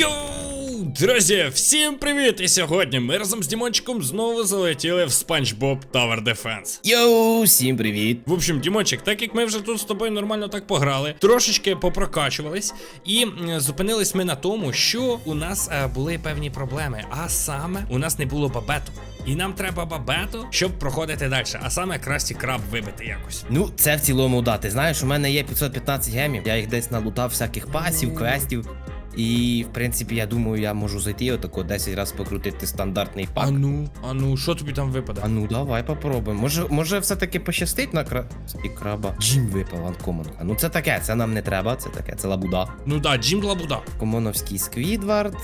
Йоу, друзі, всім привіт! І сьогодні ми разом з Дімончиком знову залетіли в SpongeBob Tower Defense. Йоу, всім привіт! В общем, Дімончик, так як ми вже тут з тобою нормально так пограли, трошечки попрокачувались, і зупинились ми на тому, що у нас е, були певні проблеми. А саме у нас не було бабету. І нам треба бабету, щоб проходити далі. А саме красті краб вибити якось. Ну, це в цілому да. Ти знаєш, у мене є 515 гемів. Я їх десь налутав всяких пасів, квестів. І, в принципі, я думаю, я можу зайти отако 10 разів покрутити стандартний пак. А ну, а ну, що тобі там випаде? А ну давай попробуємо. Може, може все-таки пощастить на кра... І краба. Джим випав анкомон. А ну це таке, це нам не треба, це таке, це лабуда. Ну да, Джим Лабуда. Комоновський Сквідвард.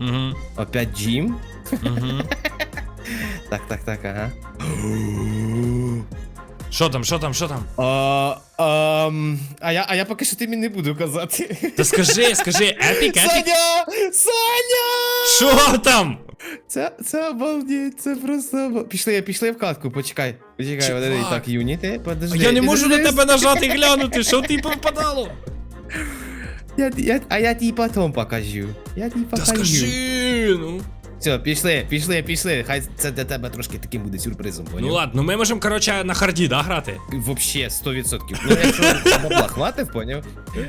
Угу, Опять Джим. угу. Так, так, так, ага. Що там, що там, що там? А, ам, а, я, а я поки що тобі не буду казати. Та скажи, скажи, епік, епік. Саня! Саня! Що там? Це, це обалдеть, це просто обал- Пішли, пішли в катку, почекай. Почекай, Чувак. подожди, так, юніти, подожди. Я не можу на тебе нажати і глянути, що ти попадало? Я, я, а я тобі потім покажу. Я тобі Та покажу. скажи, ну. Все, пішли, пішли, пішли. Хай це для тебе трошки таким буде сюрпризом, поняв? Ну ладно, ну ми можемо, коротше, на харді, да, грати? Вообще, 100%. Ну, якщо бабла хватить, поняв?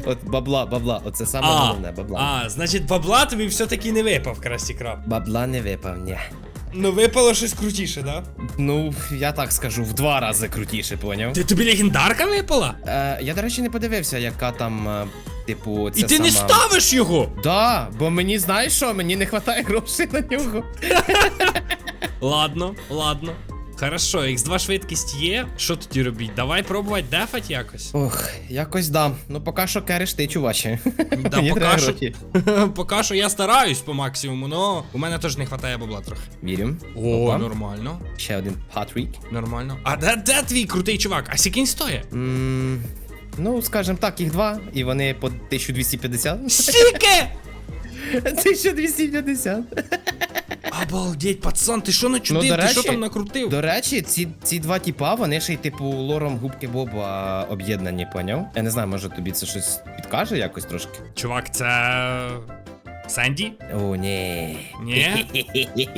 От бабла, бабла, оце саме А, головне, бабла. а, значить, бабла тобі все-таки не випав, красті краб. Бабла не випав, ні. Ну випало щось крутіше, да? Ну, я так скажу, в два рази крутіше, поняв? Ти тобі легендарка випала? Е, я, до речі, не подивився, яка там, е, типу, це І ти не ставиш його? Да, бо мені знаєш що, мені не вистачає грошей на нього. Ладно, ладно. Хорошо, X2 швидкість є. Що тоді робіть? Давай пробувати дефать якось. Ох, якось да. Ну поки що кереш ти, чуваче. Да, поки що, поки що я стараюсь по максимуму, но у мене теж не вистачає бабла трохи. Вірю. О, Опа. нормально. Ще один Патрік. Нормально. А де, де твій крутий чувак? А скільки він стоїть? Ну, скажем так, їх два, і вони по 1250. Скільки? 1250. Обалдеть, пацан, ти що начудив? Ну, до ти що речі- там накрутив? До речі, ці, ці два тіпа, вони ще й типу лором губки Боба об'єднані, поняв? Я не знаю, може тобі це щось підкаже якось трошки. Чувак, це. Санді? О, ні. Ні?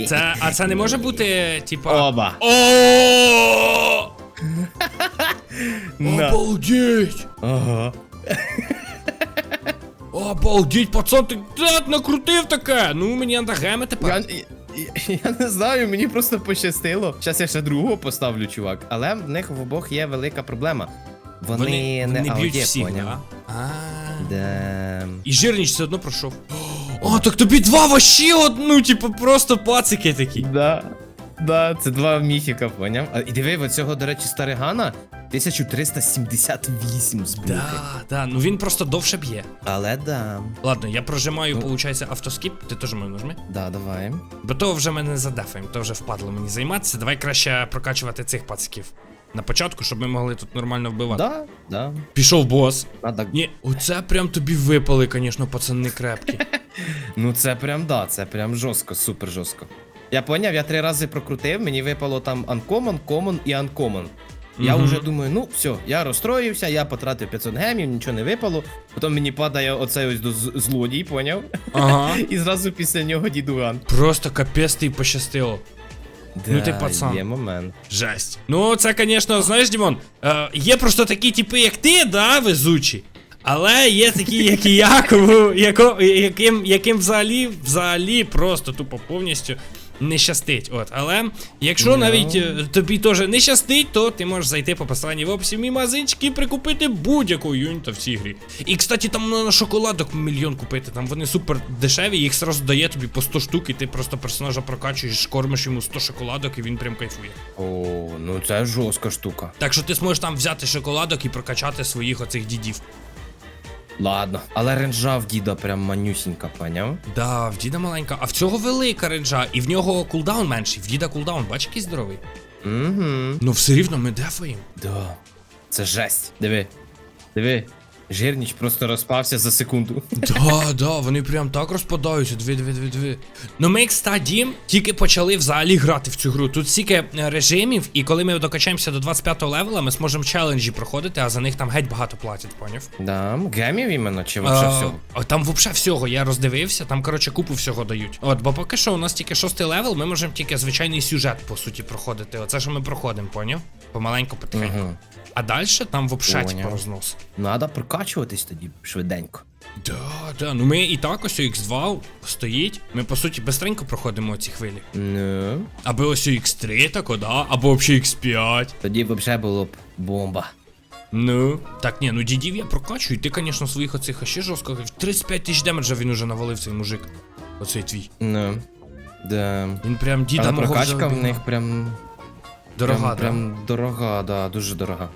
Це. А це не може бути, типа. Оба. О! На. Обалдеть! Ага. Обалдеть, пацан, ти так накрутив таке! Ну мені геми Я, тепер. я, я не знаю, мені просто пощастило. Зараз я ще другого поставлю, чувак. Але в них в обох є велика проблема. Вони, Вони, не вони б'ють ауді, всіх, поняв? да? А. Да. І жирніч все одно пройшов. О, так тобі два вообще одну, типу, просто пацики такі. Да. Да, це два міфіка, поняв? А, і диви, в цього, до речі, старигана 1378 збуки. Да, да, ну він просто довше б'є. Але да. Ладно, я прожимаю, Ну. получається, автоскіп, ти теж мене нажми. Да, давай. Бо то вже мене задефаємо, то вже впадло мені займатися. Давай краще прокачувати цих пациків. На початку, щоб ми могли тут нормально вбивати. Да, да. Пішов бос. Надо... Ні, оце прям тобі випали, звісно, пацани крепкі. Ну це прям да, це прям жорстко, супер жорстко. Я поняв, я три рази прокрутив, мені випало там Uncommon, Common і Uncommon. Я вже думаю, ну все, я розстроївся, я потратив 500 гемів, нічого не випало. Потім мені падає оцей ось злодій, поняв? Ага. І зразу після нього дідуган. Просто капець ти пощастило. Ну ти пацан. Є момент. Жесть. Ну, це, звісно, знаєш, Дімон, е, є просто такі типи, як ти, да, везучі. Але є такі, як і я, кому, яко, яким, яким взагалі, взагалі просто тупо повністю не щастить. От, але якщо Ну. навіть е, тобі теж не щастить, то ти можеш зайти по посиланні в описі в мій магазинчик і прикупити будь-яку юніта в цій грі. І, кстати, там на шоколадок мільйон купити. Там вони супер дешеві, їх сразу дає тобі по 100 штук, і ти просто персонажа прокачуєш, кормиш йому 100 шоколадок, і він прям кайфує. О, ну це жорстка штука. Так що ти зможеш там взяти шоколадок і прокачати своїх оцих дідів. Ладно. Але ренжа в діда прям манюсінька, поняв? Да, в діда маленька, а в цього велика ренджа, і в нього кулдаун менший, в діда кулдаун, бач, який здоровий. Угу. Ну все рівно ми дефаємо. Да. Це жесть. Диви. Диви. Жирніч просто розпався за секунду. Да, да, вони прям так розпадаються. Дві, дві, дві, дві. Ну ми, кстати, тільки почали взагалі грати в цю гру. Тут стільки е, режимів, і коли ми докачаємося до 25-го левела, ми зможемо челенджі проходити, а за них там геть багато платять, поняв? Да, гемів іменно, чи вообще всього? а там взагалі всього, я роздивився, там, коротше, купу всього дають. От, бо поки що у нас тільки шостий левел, ми можемо тільки звичайний сюжет, по суті, проходити. Оце що ми проходимо, поняв? Помаленьку, потихеньку. Угу. А далі там взагалі типу рознос. Надо прокачуватись тоді швиденько. Да, да. Ну ми і так ось X2 стоїть. Ми по суті бистренько проходимо ці хвилі. Ну, Аби ось X3 тако, да, або взагалі X5. тоді взагалі було б бомба. Ну. Так, ні, ну дідів я прокачую, і ти, звісно, своїх оцих ще жорстко. 35 тисяч демеджа він уже навалив цей мужик. Оцей твій. Ну. Да. Він прям діда Але мого прокачка вже в обігнав. них прям. дорога, прям, да? прям дорога, да, дуже дорога.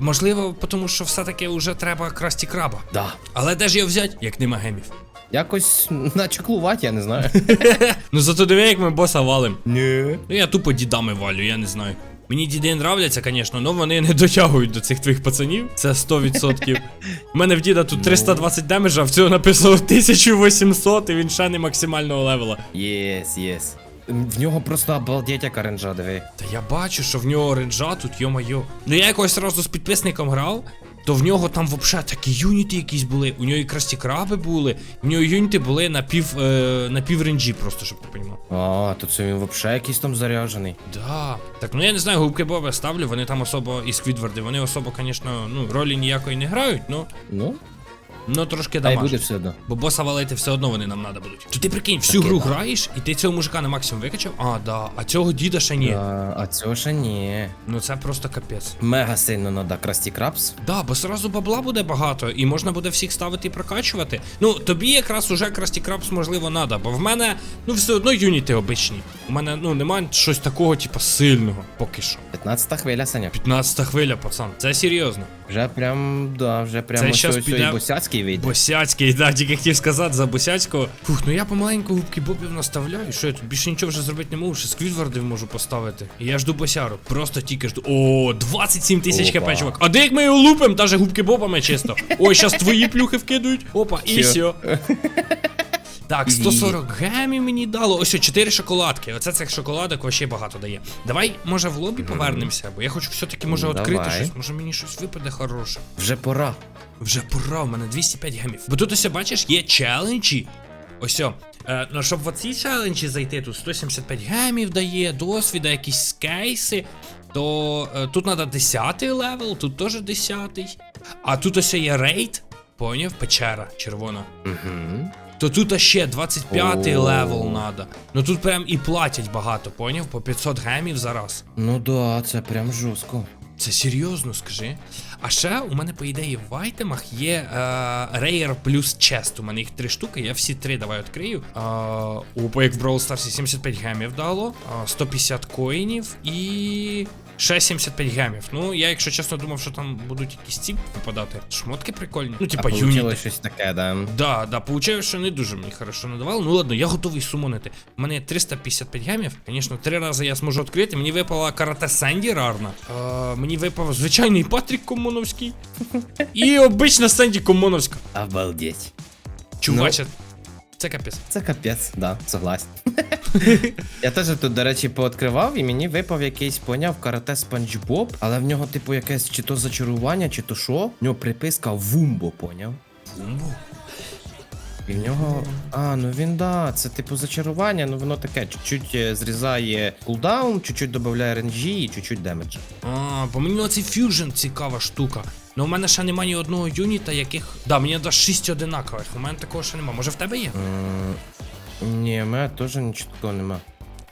Можливо, тому що все-таки вже треба красті краба. Да. Але де ж його взяти, як нема гемів? Якось начеклувати, я не знаю. Ну зато диви, як ми боса валим. Ні. Ну я тупо дідами валю, я не знаю. Мені діди нравляться, звісно, але вони не дотягують до цих твоїх пацанів. Це 100%. У мене в діда тут 320 демеджа, а в цього написано 1800, і він ще не максимального левела. Єс, єс. В нього просто обалдеть яка ренджа, диви. Та я бачу, що в нього ренджа тут, йо-майо. Ну я якось разу з підписником грав, то в нього там взагалі такі юніти якісь були. У нього і красті краби були, в нього юніти були на пів, е, на пів ренджі, просто щоб ти розумів. А, то це він взагалі якийсь там заряджений. Да. Так, ну я не знаю, губки Боба ставлю, вони там особо і Сквідварди, вони особо, звісно, ну, ролі ніякої не грають, ну, Ну, ну трошки та й буде все одно. Бо боса валити все одно вони нам треба будуть. То ти прикинь, всю гру да. граєш, і ти цього мужика на максимум викачав? А, да. А цього діда ще ні. А, а цього ще ні. Ну це просто капець. Мега сильно надо красті крабс. Да, бо сразу бабла буде багато, і можна буде всіх ставити і прокачувати. Ну, тобі якраз уже Красті Крабс, можливо, надо, бо в мене, ну, все одно юніти обичні. У мене, ну, немає щось такого, типу, сильного, поки що. 15 хвиля, Саня. 15 хвиля, пацан. Це серйозно. Вже прям, да, вже прям Це ось щас ось піде- босяцький вийде. Босяцький, да, тільки хотів сказати за Босяцького. Фух, ну я помаленьку губки бобів наставляю. Що я тут більше нічого вже зробити не можу, ще сквідвардів можу поставити. І я жду босяру. Просто тільки жду. О, 27 тисяч хп, чувак. А де як ми його лупим, даже губки бобами чисто. Ой, щас твої плюхи вкидують. Опа, і все. Так, 140 гемів мені дало. Ось 4 шоколадки. Оце цих шоколадок вообще багато дає. Давай, може, в лобі повернемося, бо я хочу все-таки може Ну, відкрити щось. Може мені щось випаде хороше. Вже пора. Вже пора, у мене 205 гемів. Бо тут ось бачиш, є челенджі. Ось. о, Е, ну, щоб в ці челенджі зайти, тут 175 гемів дає, досвіда, якісь кейси. То е, тут треба 10 левел, тут теж 10. А тут ось є рейд. Поняв? Печера червона. Угу. То тут ще 25 О. левел надо. Ну тут прям і платять багато, поняв? По 500 гемів за раз. Ну да, це прям жорстко. Це серйозно, скажи. А ще у мене, по ідеї, в айтемах є е, Rare плюс Chest. У мене їх три штуки, я всі три давай відкрию. Е, як в Brawl Stars 75 гемів дало, е, 150 коїнів і. Ще 75 гемів. Ну, я, якщо чесно, думав, що там будуть якісь ці випадати. Шмотки прикольні. Ну, типа юніти. щось таке, да. Да, да, получаю, що не дуже мені хорошо надавало. Ну ладно, я готовий сумонити. У мене 355 гемів. Звісно, три рази я зможу відкрити. Мені випала карате Сенді рарна. Е, мені випав звичайний Патрік Комоновський. І обична Сенді Комоновська. Обалдеть. Чуваче, це капець. Це капець, да, согласен. Я теж тут, до речі, пооткривав, і мені випав якийсь поняв карате Спанч Боб, але в нього, типу, якесь чи то зачарування, чи то що. В нього приписка Вумбо, поняв. Бумбу. І в нього. А, ну він да, це типу зачарування, ну воно таке, чуть-чуть е, зрізає кулдаун, чуть-чуть додає RNG і чуть-чуть демеджа. А, бо мені оцей фьюжн цікава штука. Ну у мене ще немає ні одного юніта, яких. Да, мені треба 6 одинакових. У мене такого ще немає. Може в тебе є? М, Ні, у мене теж нічого такого нема.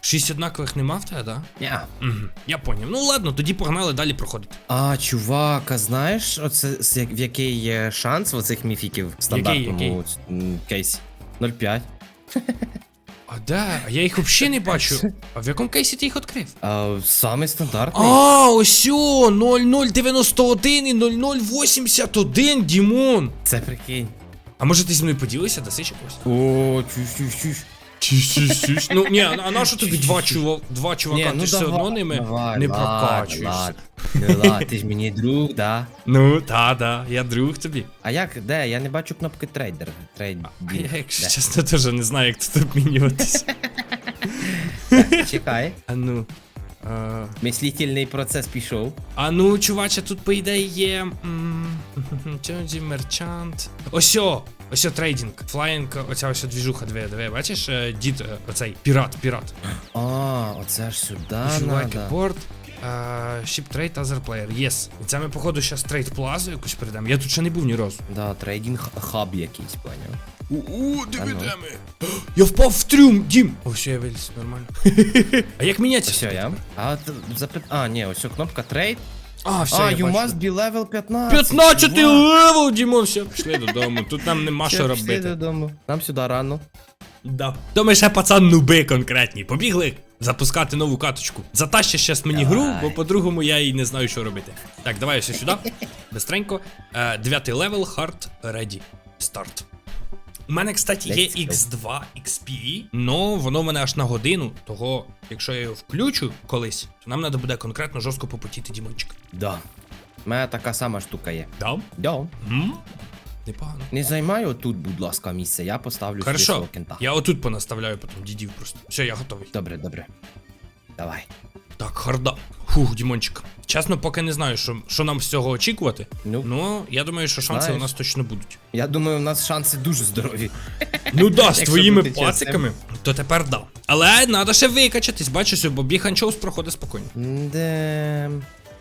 6 однакових нема в тебе, да? Ня. Угу. Я поняв. Ну ладно, тоді погнали далі проходити. А, чувак, а знаєш, оце в який є шанс в оцих міфіків в стандартному який? м, кейсі? 0,5. А де? А я їх взагалі не бачу. А в якому кейсі ти їх відкрив? А самий стандартний. А, ось о, 0091 і 0081, Дімон. Це прикинь. А може ти зі мною поділився, даси чогось? О, чуш, Ну ні, а на що тобі два чува, два чувака? ну ти ж все одно ними давай, не ладно, прокачуєшся. ладно. Ну ладно, ти ж мені друг, да. Ну, та, да, я друг тобі. А як, де? Я не бачу кнопки трейдер. Трейд. А я, якщо чесно, теж не знаю, як тут обмінюватись. Чекай. А ну. А, Мислительний процес пішов. а ну, чуваче, тут по ідеї є. м, мерчант. Осьо! Осьо трейдинг. Флаїнг, оця ось двіжуха, диви, диви, бачиш, е, дід, е, оцей пірат, пірат. А, оце ж сюди надо. порт. Ship Trade Other Player, yes. І це ми, походу, зараз трейд плазу якусь перейдемо. Я тут ще не був ні разу. Да, трейдинг хаб якийсь, поняв. У, диви, А ну. де ми. Я впав в трюм, Дім. О, все, я виліз, нормально. А як міняться? Все, я. А, запит... А, ні, ось кнопка трейд. А, все, А, я you бачу. must be level 15. 15 левел, Дімон, все, пішли додому. Тут нам нема Все, що пішли робити. додому. Нам сюди рано. Да. То ми ще пацан нуби конкретні. Побігли запускати нову каточку. Затащи щас мені гру, бо по-другому я і не знаю, що робити. Так, давай ось сюди. Бистренько. Е, Дев'ятий левел, hard ready. Старт. У мене, кстати, є X2 XP, но воно в мене аж на годину. Того, якщо я його включу колись, то нам треба буде конкретно жорстко попотіти Дімончик. Да. У мене така сама штука є. Да? Да. М? Непогано. Не займай отут, будь ласка, місце. Я поставлю Хорошо, свого кента. я отут понаставляю потім дідів просто. Все, я готовий. Добре, добре. Давай. Так, харда. Фух, Дімончик. Чесно, поки не знаю, що, що нам з цього очікувати. Ну. Ну, я думаю, що шанси Знаєш. у нас точно будуть. Я думаю, у нас шанси дуже здорові. Ну да, з твоїми пациками, то тепер да. Але треба ще викачатись, бачиш, бо біханчоус проходить спокійно. Де...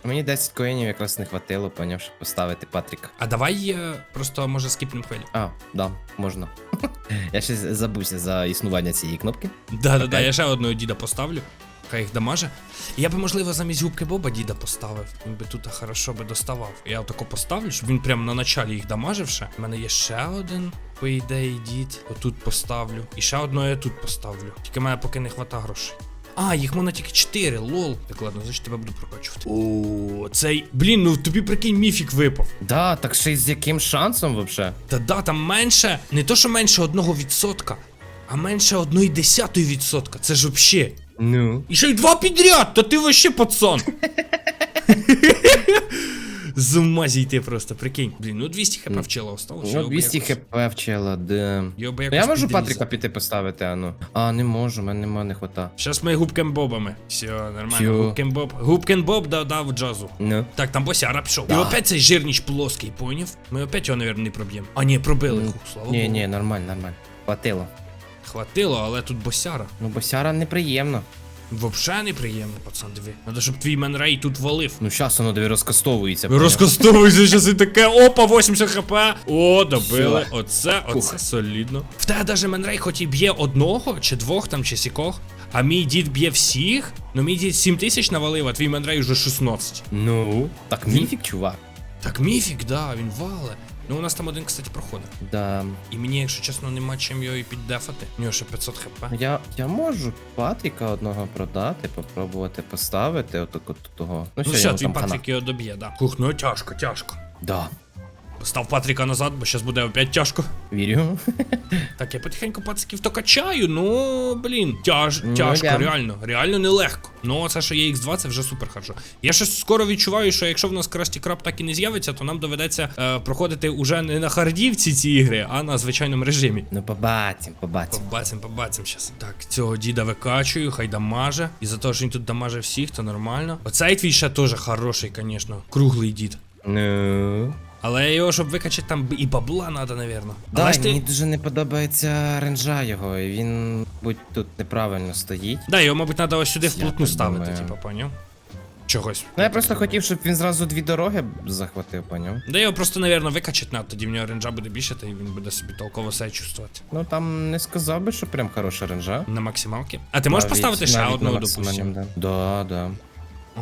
Мені 10 коїнів якраз не хватило, поняв, щоб поставити Патріка. А давай е, просто може скіпнем хвилю. А, да, можна. Я ще забувся за існування цієї кнопки. Да-да-да, я ще одного діда поставлю. Хай їх дамаже. Я би, можливо, замість губки Боба діда поставив. Він би тут хорошо би доставав. Я отако поставлю, щоб він прямо на началі їх дамажив ще. У мене є ще один, по ідеї, дід. Отут поставлю. І ще одного я тут поставлю. Тільки мене поки не хвата грошей. А, їх можна тільки 4, лол. Так ладно, значить тебе буду прокачувати. О, цей. Блін, ну тобі прикинь, міфік випав. Да, так ще й з яким шансом вообще? Та да, там менше, не то, що менше одного відсотка, а менше одної десятої відсотка. Це ж вообще. Ну. І ще й два підряд, то ти вообще пацан. З ума зійти просто, прикинь. Блін, ну 200 хп вчила осталось. Ну, 200 хп вчила, де. Я би Ну, якось Я можу підрізав. Патріка піти поставити, а ну. А, не можу, мене нема не хвата. Щас ми губким бобами. Все, нормально. Всьо. Губким боб. Губкин боб додав джазу. Ну. Так, там босяра пішов. І Да. опять цей жирніч плоский, поняв? Ми опять його, наверное, не проб'ємо. А ні, пробили. Ну, Хух, слава Ні, Богу. ні, нормально, нормально. Хватило. Хватило, але тут босяра. Ну, бо сяра неприємно. Вообще неприємно, пацан, диви. Надо, щоб твій менрей тут валив. Ну, щас воно диви розкастовується. Розкастовується щас і таке, опа, 80 хп. О, добили. Всё. Оце, оце Фух. солідно. В тебе даже Менрей хоч і б'є одного, чи двох там, чи сікох, а мій дід б'є всіх. Ну мій дід 7 тисяч навалив, а твій Менрей уже 16. Ну, так міфік, чувак. Так міфік, да, він вале. Ну у нас там один, кстати, проходить. Да. І мені, якщо чесно, нема чим його і піддефати. У нього ще 500 хп. Я, я можу Патріка одного продати, попробувати поставити отак от того. Ну, Ну все, твій. Патрік його доб'є, да. Хух, ну тяжко, тяжко. Да. Став Патріка назад, бо зараз буде опять тяжко. Вірю. Так, я потихеньку пациків то качаю, ну блін, тяж, Ну, тяжко, я. реально, реально нелегко. Ну, це що є X2, це вже супер хорошо. Я щось скоро відчуваю, що якщо в нас Красті Краб так і не з'явиться, то нам доведеться е, проходити уже не на хардівці ці ігри, а на звичайному режимі. Ну, побачим, побачим. Побачим, побачим щас. Так, цього діда викачую, хай дамаже. І за те, що він тут дамаже всіх, то нормально. Оцей твій ще теж хороший, звісно. Круглий дід. Ну. Але його, щоб викачати, там і бабла треба, напевно. Да, Але ж мені дуже не подобається ренжа його, і він будь тут неправильно стоїть. Да, його, мабуть, треба ось сюди вплотну так ставити, думаю. типа, поняв? Чогось. Ну я просто хотів, щоб він зразу дві дороги захватив, поняв? Да його просто, напевно, викачать надо, тоді в нього ренджа буде більше, та й він буде собі толково себе чувствувати. Ну там не сказав би, що прям хороша ренжа. На максималки. А ти можеш Навіть- поставити ще навіть на одного, максимальному, допустим? Да, да. да. А,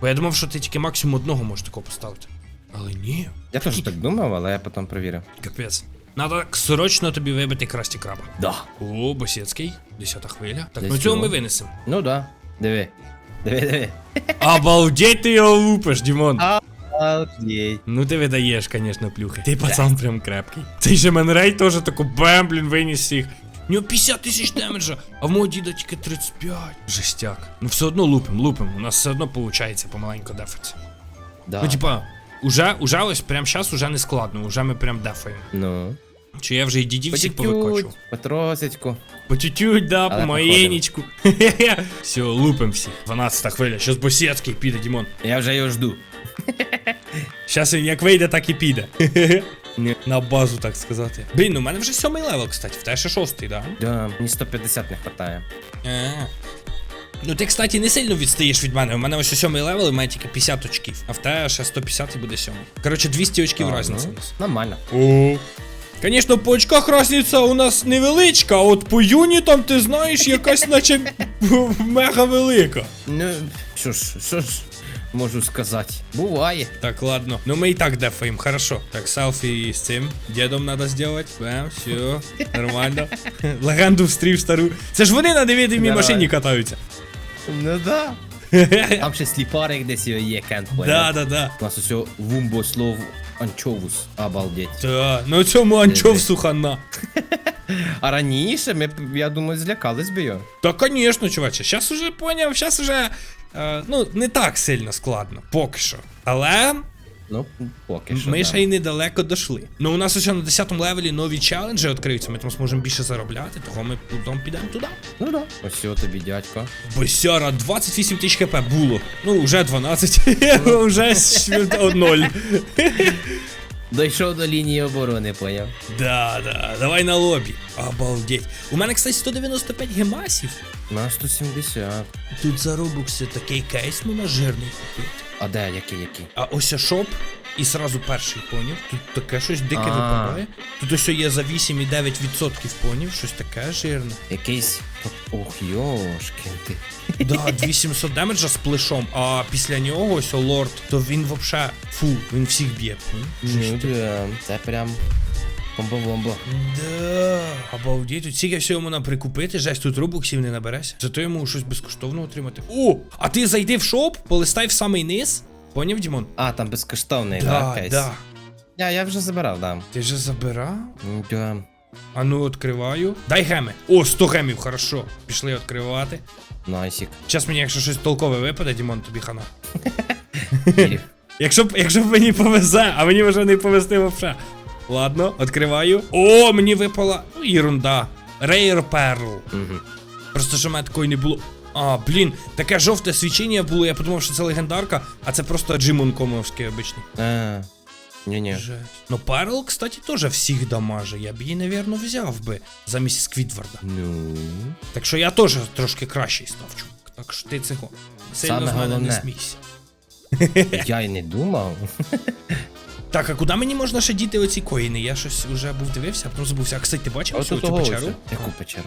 Бо я думав, що ти тільки максимум одного можеш такого поставити. Але ні, Я теж так думав, але я потім перевірив. капець. Надо срочно тобі вибити красті краба. Да. О, Босєцький, десята хвиля. Так, Десь ну цього його. ми винесемо. Ну да. Диви. Диви, диви. Обалдеть ти його лупиш, Дімон. Обалдеть. Ну ти видаєш, звісно, плюхи. Ти пацан прям крепкий. Цей же Менрей теж таку бем, блін, виніс всіх. У нього 50 тисяч демеджа, а в мого діда тільки 35. Жестяк. Ну все одно лупим, лупим. У нас все одно виходить помаленьку дефати. Да. Ну, типа, уже, уже ось прям зараз уже не складно, уже ми прям дефаємо. Ну. Чи я вже і дідів всіх повикочував? потросечку. По чуть-чуть, да, Але по маєнічку. Все, лупим всіх. 12 хвиля, щас Босєцький піде, Дімон. Я вже його жду. Щас він як вийде, так і піде. Ні. На базу, так сказати. Блін, ну в мене вже сьомий левел, кстати, в тебе ще шостий, да? Да, мені 150 не хватає. А. Ну ти, кстати, не сильно відстаєш від мене. У мене ось сьомий левел, і мене тільки 50 очків. А в тебе ще 150 і буде сьомий. Коротше, 200 очків А, різниця ну, у нас. Нормально. О. Звісно, по очках різниця у нас невеличка, а от по юнітам, ти знаєш, якась наче мега велика. Ну, що ж, що ж можу сказати. Буває. Так, ладно. Ну ми і так дефаємо, хорошо. Так, селфі з цим дідом треба зробити. Бем, все, нормально. Легенду встрів стару. Це ж вони на невидимій Давай. машині катаються. Ну да. Там ще сліпарик десь його є, кент Да, да, да. У нас усе вумбо слов анчовус. Обалдеть. Та, ну цьому анчов сухана. А раніше ми, я думаю, злякались би його. Та, конечно, чуваче, зараз уже поняв, зараз уже, е, ну, не так сильно складно, поки що. Але Ну, поки що. ми да. ще й недалеко дійшли. Ну, у нас ось на 10 левелі нові челенджі відкриються, ми там зможемо більше заробляти, того ми потім підемо туди. Ну да. Ось тобі, дядько. Босяра, 28 тисяч хп було. Ну, вже 12, вже 0. Дійшов до лінії оборони, поняв. Да, да, давай на лобі. Обалдеть. У мене, кстати, 195 гемасів. На 170. Тут за робокси такий кейс можна жирний купити. А де, який, який? А ось шоп. І сразу перший понів. Тут таке щось дике А. випадає. Тут ось є за 8,9% понів, щось таке жирне. Якийсь. Ох, йошки ти. Да, 2700 демеджа з плешом, а після нього ось лорд, то він вообще фу, він всіх б'є. Ну це прям. Комбо-бомбо. Да, обалдеть, тут стільки всього можна прикупити, жесть, тут робоксів не набереся. Зато йому щось безкоштовно отримати. О! А ти зайди в шоп, полистай в самий низ. Поняв, Дімон? А, там безкоштовний, Да, да, кейс. да. Я, я вже забирав, да. Ти же забирав? Да. А ну відкриваю. Дай геми. О, 100 гемів, хорошо. Пішли відкривати. Найсік. Зараз мені, якщо щось толкове випаде, Дімон, тобі хана. Якщо б, якщо б мені повезе, а мені вже не повезти вообще. Ладно, відкриваю. О, мені випала. Ну, ерунда. Rare Pearl. Мгм. Просто що в мене такої не було. А, блін, таке жовте свічення було, я подумав, що це легендарка, а це просто Джимон комовський обичний. А, ні-ні. Ну, Перл, кстати, теж всіх дамаже. Я б її, навірно, взяв би замість Сквідварда. Ну. Так що я теж трошки кращий став, чувак. Так що ти цього сильно Саме з мене не головне. смійся. Я й не думав. Так, а куди мені можна ще діти оці коїни? Я щось вже був дивився, а потім забувся. А кстати, ти бачив цю, печеру? Яку печеру?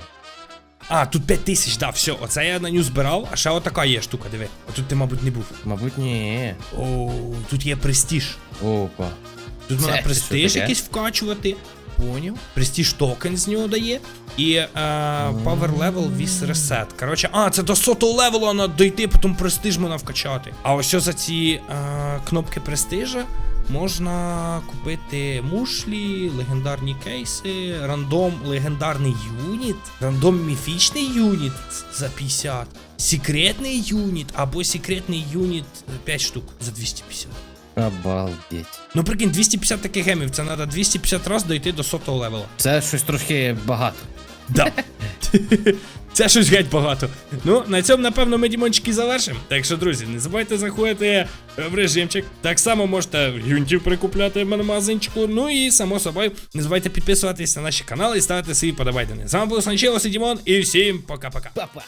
А, тут 5 тисяч, да, все, оце я на ню збирав, а ще отака є штука, диви. А тут ти, мабуть, не був. Мабуть, ні. О, тут є престіж. Опа. Тут можна престиж якийсь вкачувати. Поняв? Престиж токен з нього дає. І е, power level with reset. Коротше, а, це до сотого левелу треба дойти, потім престиж можна вкачати. А ось що за ці е, кнопки престижа можна купити мушлі, легендарні кейси, рандом легендарний юніт, рандом міфічний юніт за 50, секретний юніт або секретний юніт 5 штук за 250. Обалдеть. Ну прикинь, 250 таких гемів, це треба 250 раз дойти до сотого левела. Це щось трохи багато. Да. Це щось геть багато. Ну, на цьому, напевно, ми Дімончики завершимо. Так що, друзі, не забувайте заходити в режимчик. Так само можете юнтів прикупляти магазинчику. Ну і само собою, не забувайте підписуватись на наші канали і ставити свої подобайдени. З вами був Санчелос і Дімон, і всім пока-пока. Папа.